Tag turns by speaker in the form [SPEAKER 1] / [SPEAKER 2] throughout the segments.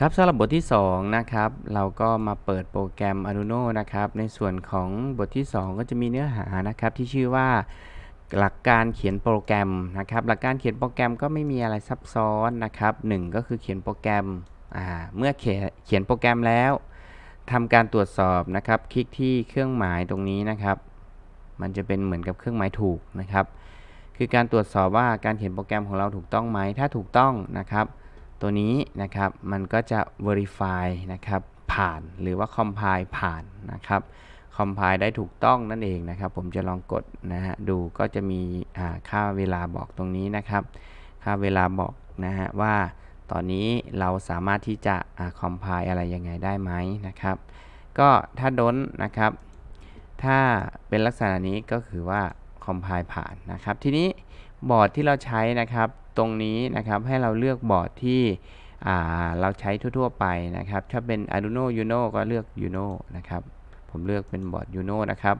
[SPEAKER 1] ครับสำหรับบทที่ 2 นะครับ เราก็มาเปิดโปรแกรม Arduino นะครับ ในส่วนของบทที่ 2 ก็จะมีเนื้อหานะครับที่ชื่อว่าหลักการเขียนโปรแกรมนะครับ หลักการเขียนโปรแกรมก็ไม่มีอะไรซับซ้อนนะครับหนึ่งก็คือเขียนโปรแกรมเมื่อเขียนเขียนโปรแกรมแล้วทำการตรวจสอบนะครับ คลิกที่เครื่องหมายตรงนี้นะครับ มันจะเป็นเหมือนกับเครื่องหมายถูกนะครับ คือการตรวจสอบว่าการเขียนโปรแกรมของเราถูกต้องไหมถ้าถูกต้องนะครับ ตัวนี้นะครับมันก็จะ verify นะครับผ่านหรือว่า compile ผ่านนะครับ compile ได้ถูกต้องนั่นเองนะครับ ผมจะลองกดนะฮะดูก็จะมีค่าเวลาบอกตรงนี้นะครับ ค่าเวลาบอกนะฮะว่าตอนนี้เราสามารถที่จะ compile อะไรยังไงได้ไหมนะครับ ก็ถ้าด้นนะครับ ถ้าเป็นลักษณะนี้ก็คือว่า compile ผ่านนะครับ ทีนี้บอร์ดที่เราใช้นะครับ ตรงนี้นะครับให้เราเลือกบอร์ดที่เราใช้ทั่วๆไปนะครับ ถ้าเป็น Arduino Uno ก็เลือก Uno นะครับ ผมเลือกเป็นบอร์ด Uno นะครับ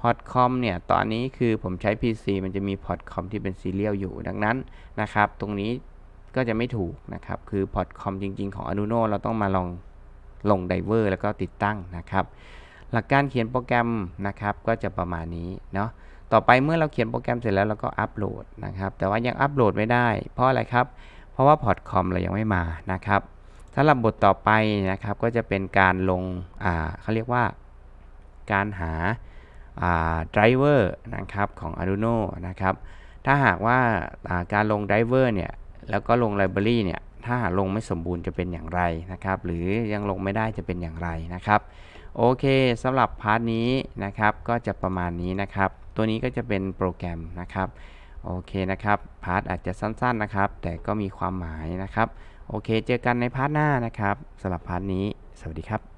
[SPEAKER 1] พอร์ตคอมเนี่ย ตอนนี้คือผมใช้ PC มันจะมีพอร์ตคอมที่เป็นซีเรียลอยู่ ดังนั้นนะครับ ตรงนี้ก็จะไม่ถูกนะครับ คือพอร์ตคอมจริง ๆ ของ Arduino เราต้องมาลองลงไดเวอร์แล้วก็ติดตั้งนะครับ หลักการเขียนโปรแกรมนะครับ ก็จะประมาณนี้เนาะ ต่อไปเมื่อเราเขียนโปรแกรมเสร็จแล้วเราก็อัปโหลดนะครับ แต่ว่ายังอัปโหลดไม่ได้ เพราะอะไรครับ เพราะว่าพอร์ตคอมเรายังไม่มานะครับสำหรับบทต่อไปนะครับก็จะเป็นการลงอ่าเขาเรียกว่าการหาอ่าไดรเวอร์นะครับของ Arduino นะครับ ถ้าหากว่าการลงไดรเวอร์เนี่ย แล้วก็ลงไลบรารีเนี่ย ถ้าลงไม่สมบูรณ์จะเป็นอย่างไรนะครับ หรือยังลงไม่ได้จะเป็นอย่างไรนะครับ โอเคสำหรับพาร์ทนี้นะครับ ก็จะประมาณนี้นะครับ ตัวนี้ก็จะเป็นโปรแกรมนะครับ โอเคนะครับ พาร์ทอาจจะสั้นๆนะครับ แต่ก็มีความหมายนะครับ โอเค เจอกันในพาร์ทหน้านะครับสำหรับพาร์ทนี้ สวัสดีครับ